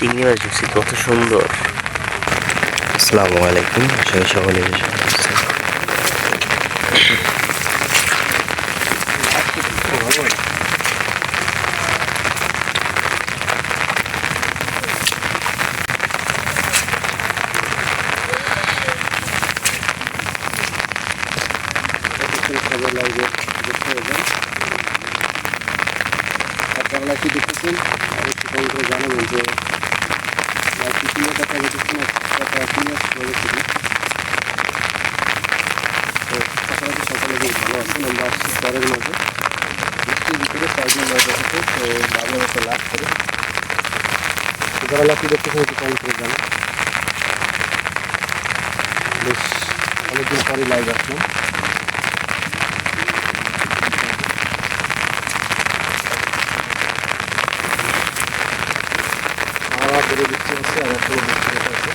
চিংড়ি মাছ ঢুকছি কত সুন্দর। আসসালামু আলাইকুম আশা করি সকলে বেশ ভালো লাগবে দেখতে হবে আপনারা কি দেখতেছেন? অবশ্যই জানাবেন। কিনে দেখা যেতেছে না টাকা কিনে করেছিল তো আপনারা সকলে বেশ ভালো আছেন আমরা আসছি পরের মাঝে বৃষ্টির ভিতরে কয়েকদিন মাছ দেখেছে তো ভালো মতো লাভ করে যারা কি দেখতেছেন একটু কমেন্ট করে জানান বেশ অনেকদিন পরে লাইভ আসলাম খাওয়া করে বৃষ্টি হচ্ছে আর একটা বৃষ্টি হচ্ছে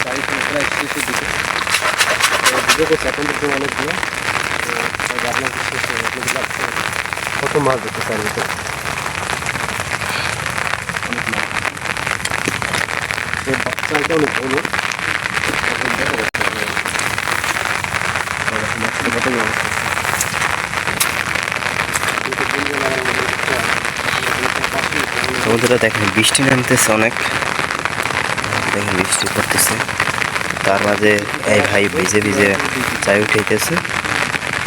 প্রায় প্রায় শেষের দিকে ভিডিও করছে এখন পর্যন্ত অনেকগুলো তো আপনার শেষ আপনাদের লাগছে কত মাছ দেখতে চার ভিতরে অনেক মাছ এই বাচ্চাটা অনেক ভালো এখন দেখা যাচ্ছে মাছটা কত বড় সমুদ্রে দেখেন বৃষ্টি নামতেছে অনেক। দেখেন বৃষ্টি পড়তেছে। তার মাঝে এই ভাই ভিজে ভিজে চাই উঠাইতেছে।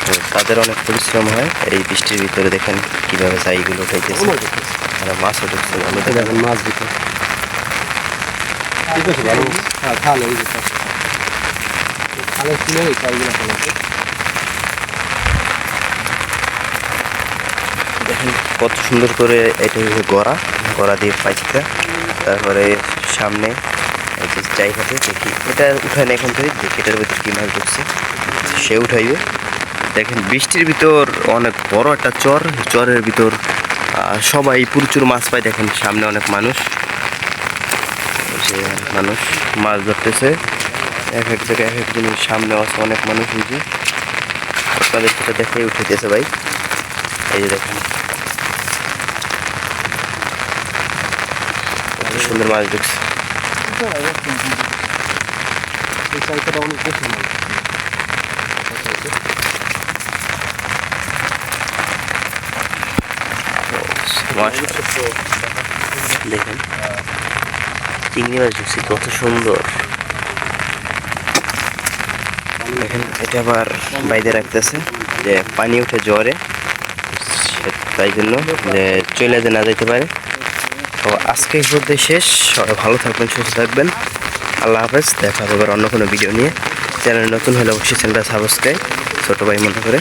তো তাদের অনেক পরিশ্রম হয়। এই বৃষ্টির ভিতরে দেখেন কীভাবে চাইগুলো উঠাইতেছে। আর মাছ উঠেছে ভালো দেখেন মাছ দিতে। ভালো। হ্যাঁ এই চাইগুলো দেখেন কত সুন্দর করে এটা হচ্ছে গড়া। গড়া দিয়ে পাইছিটা তারপরে সামনে এই যে দেখি, এটা উঠায় না এখন থেকে দেখি এটার ভিতরে কী মাছ ঢুকছে। সে উঠাইবে। দেখেন, বৃষ্টির ভিতর অনেক বড় একটা চর, চরের ভিতর সবাই প্রচুর মাছ পায়। দেখেন, সামনে অনেক মানুষ। মানুষ মাছ ধরতেছে। এক এক জায়গায় এক একজনের সামনে আছে অনেক মানুষ যে। আপনাদের সেটা দেখে উঠাইতেছে ভাই। এই যে দেখেন। সুন্দর মাছ ঢুকছে। দেখেন, চিংড়ি মাছ ঢুকছে কত সুন্দর। দেখেন, এটা আবার বাইরে রাখতেছে, যে পানি উঠে জ্বরে তাই জন্য যে চলে যে না যেতে পারে। তো আজকে পর্যন্ত শেষ। সবাই ভালো থাকবেন, সুস্থ থাকবেন। আল্লাহ হাফেজ। দেখা হবে অন্য কোনো ভিডিও নিয়ে। চ্যানেল নতুন হলে অবশ্যই চ্যানেলটা সাবস্ক্রাইব ছোটো ভাই মনে করে।